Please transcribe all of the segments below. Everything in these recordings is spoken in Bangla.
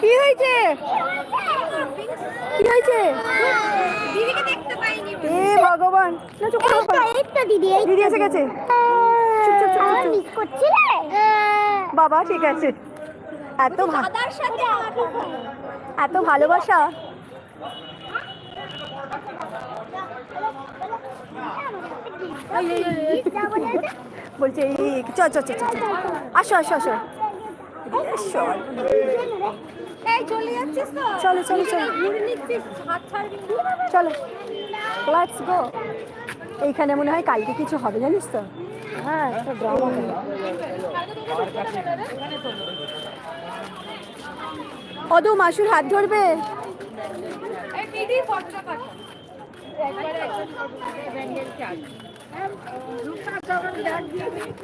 কি হয়েছে? কি হয়েছে? দিদিকে দেখতে পাইনি এ ভগবান। না চুপ করো। দিদি দিদি এসে গেছে। চুপ, চুপ, চুপ, চুপ। মিস করছিলে? বাবা ঠিক আছে। এত দাদার সাথে এত ভালোবাসা। বলছে চ চ চ। আসো আসো আসো। চলে চলো চলো চলো। লেটস গো এইখানে মনে হয় কালকে কিছু হবে জানিস তো? হ্যাঁ একটা ড্রামা অদু মাসুর হাত ধরবে। দিদি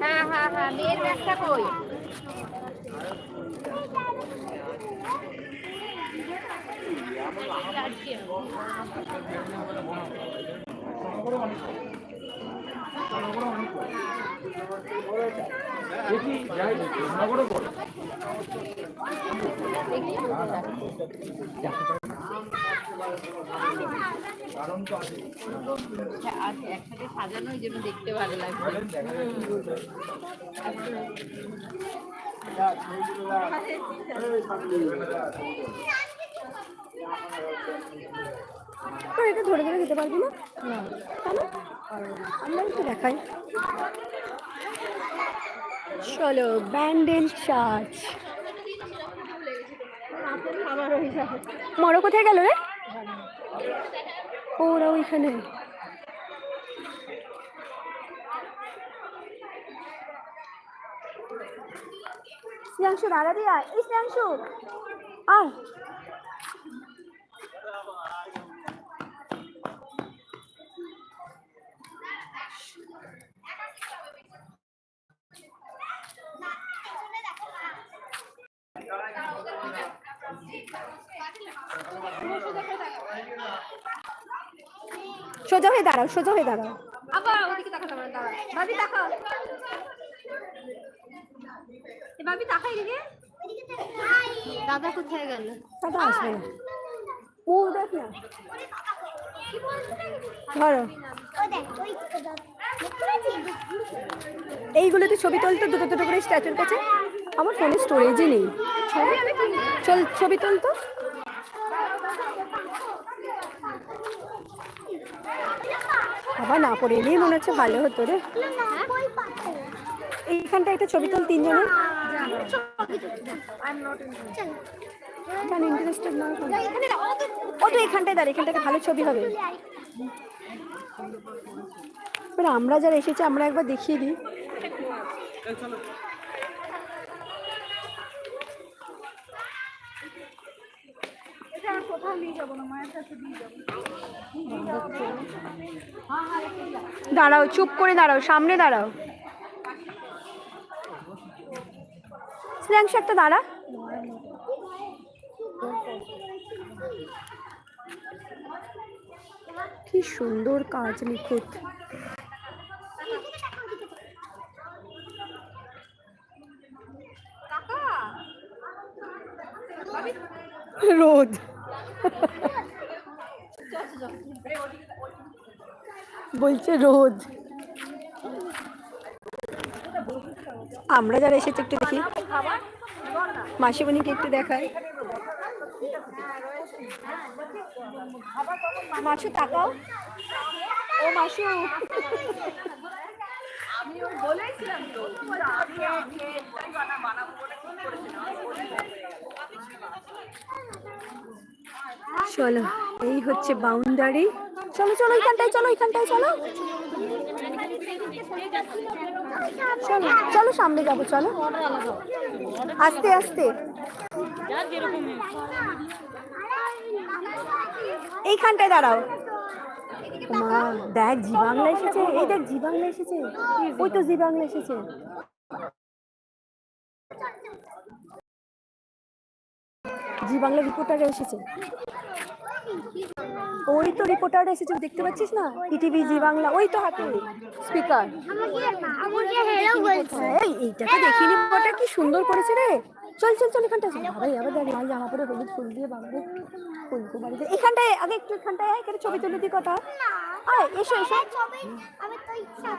হ্যাঁ হ্যাঁ হ্যাঁ মেয়ের ব্যাগটা কই? আর একসাথে সাজানো ওই জন্য দেখতে ভালো লাগছে এটা ধরে ধরে দিতে পারবি না? আমরা একটু দেখাই চলো ব্যান্ডেল চার্চ মরো কোথায় গেল রে ওরা ওইখানে স্নেহাংশু দাঁড়া আয় এই স্নেহাংশু আয় সোজা হয়ে দাঁড়াও সোজা হয়ে দাঁড়াও। আবার ওদিকে তাকাতে পারেন দাঁড়া ভাবি তাকাও। এ ভাবি তাকাই দিকে দাদা কোথায় গেল? দাদা আসবে না। ও দেখ না। ধরো। এইগুলোতে ছবি তুলতো দুটো দুটো করে স্ট্যাচুর কাছে। আমার ফোনে স্টোরেজই নেই। চল ছবি তুলতো বাবা না পড়ে এলেই মনে হচ্ছে ভালো হতো রে। এইখানটা একটা ছবি তোল তিনজনের। ও তো এখানটায় ভালো ছবি হবে। আমরা যারা এসেছি, আমরা একবার দেখিয়ে দিই। দাঁড়াও চুপ করে দাঁড়াও সামনে দাঁড়াও। শ্রেয়াংশ একটা দাঁড়া। কি সুন্দর কাজ নিখুঁত রোদ বলছে রোদ। আমরা যারা এসেছি একটু দেখি। মাসিমণিকে একটু দেখাই। মাসু, তাকাও। ও মাসু। চলো। এই হচ্ছে বাউন্ডারি চলো চলো এইখানটায় চলো এইখানটায় চলো। চলো চলো, সামনে যাব, চলো। আস্তে আস্তে। এইখানটায় দাঁড়াও। মা, দেখ, জি বাংলা এসেছে। এই দেখ, জি বাংলা এসেছে। ওই তো জি বাংলা এসেছে। জি বাংলা রিপোর্টার এসেছে। ওই তো রিপোর্টার এসেছে দেখতে পাচ্ছিস না? ইটিভি জি বাংলা ওই তো হাতে। স্পিকার এই এইটাকে দেখিনি ওটা কি সুন্দর করেছে রে। চল চল চল এখানটা চল। ভাই আবার দেখ লাল জামা পরে হলুদ ফুল দিয়ে বাবারে ফুল ফুল বাড়িতে এখানটায় আগে একটু এখানটায় আয়, এখানে ছবি তুলে দি কথা। আয় এসো এসো। ছবি আমি তো ইচ্ছা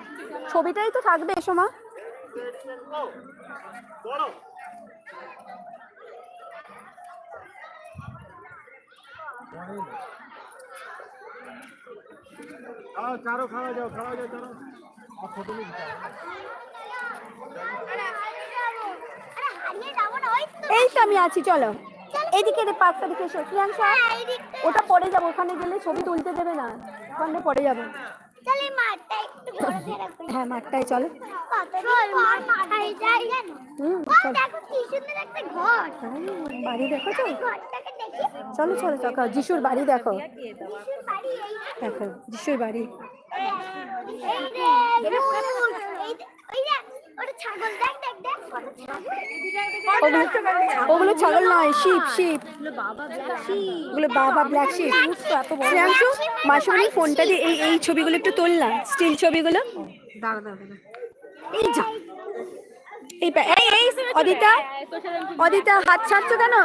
ছবিটাই তো থাকবে এসো মা। आओ चारों खड़ा हो जाओ खड़ा हो जाओ चारों आप फोटो नहीं खिंचाओ আরে হারিয়ে যাবো না ওই তো এই তো আমি আছি চলো এদিকে রে পার্কটা দিকে এসো প্রিয়াংশা ওটা পরে যাবো ওখানে গেলে ছবি তুলতে দেবে না ওখানে পরে যাবো চল এই মাঠটা একটু ঘুরে ফেরা করি হ্যাঁ মাঠটায় চলো কতদিন পর মাথায় যাই জানো হুম ও চল দেখো কি সুন্দর একটা ঘর আরে, বাড়ি দেখো তো এই ঘরটাকে দেখি চলো চলো চলো যিশুর বাড়ি দেখো। দেখো যিশুর বাড়ি। ওগুলো ছাগল নয় শিপ শিপ। ওগুলো বাবা ব্ল্যাক শিপ শ্রেয়াংশু মাসুমনি ফোনটা দিয়ে এই এই ছবিগুলো একটু তোল না স্টিল ছবিগুলো। এই যা। এই এই অদিতা অদিতা হাত ছাড়ছো কেন?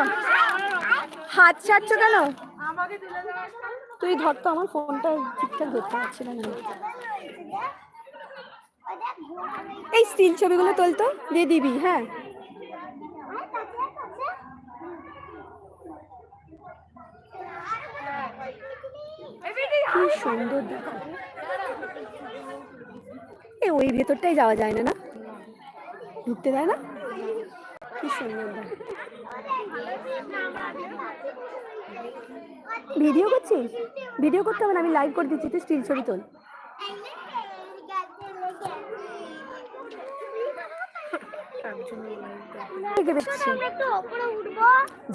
হাত ছাড়ছো কেন? তুই ধর তো আমার ফোনটা ঠিকঠাক ধরতে পারছি না। এই স্টিল ছবিগুলো তোলতো দিয়ে দিবি হ্যাঁ। কি সুন্দর দেখো। এ ওই ভেতরটাই যাওয়া যায় না না? ঢুকতে দেয় না? কি সুন্দর দেখো। ভিডিও করছিস? ভিডিও করতে হবে না আমি লাইভ করে দিচ্ছি তুই স্টিল ছবি তোল।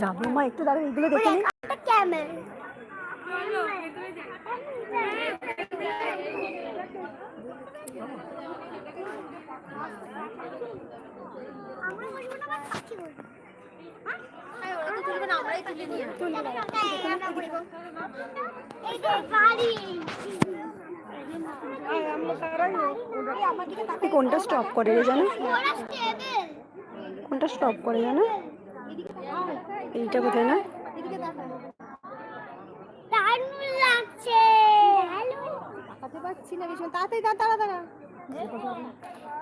যাব মা একটু দাঁড়া এগুলো দেখে নি। আমরা কোনটা স্টপ করে জানো? কোনটা স্টপ করে জানো? এইটা বোধহয় না? লাগছে। তাড়াতাড়ি দাঁড়া দাঁড়া